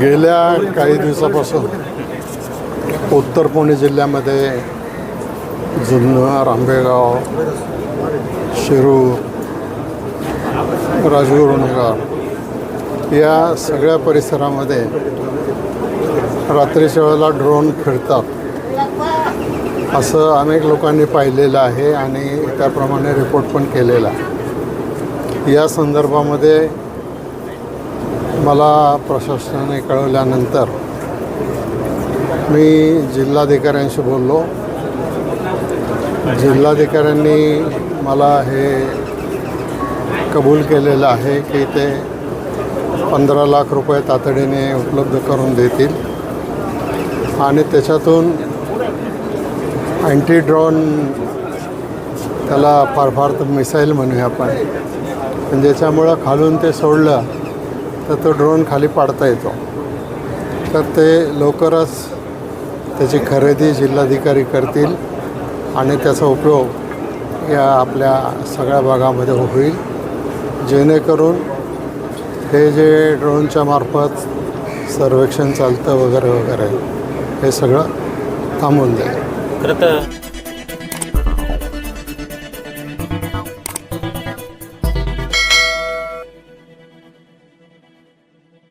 गेल्या काही दिवसापासून उत्तर पुणे जिल्ह्यामध्ये जुन्नर आंबेगाव शिरूर राजगुरुनगर या सगळ्या परिसरामध्ये रात्रीच्या वेळेला ड्रोन फिरतात. असं अनेक लोकांनी पाहिलेलं आहे आणि त्याप्रमाणे रिपोर्ट पण केलेला आहे. या संदर्भामध्ये मला प्रशासनाने कळवल्यानंतर मी जिल्हाधिकाऱ्यांशी बोललो. जिल्हाधिकाऱ्यांनी मला हे कबूल केलेलं आहे की ते पंधरा लाख रुपये तातडीने उपलब्ध करून देतील. आणि त्याच्यातून अँटी ड्रोन त्याला फार फार तर मिसाईल म्हणूया आपण. पण ज्याच्यामुळं खालून ते सोडलं तर तो ड्रोन खाली पाडता येतो. तर ते लवकरच त्याची खरेदी जिल्हाधिकारी करतील आणि त्याचा उपयोग या आपल्या सगळ्या भागामध्ये होईल. जेणेकरून हे जे ड्रोनच्या मार्फत सर्वेक्षण चालतं वगैरे वगैरे हे सगळं थांबून जाईल. खरं तर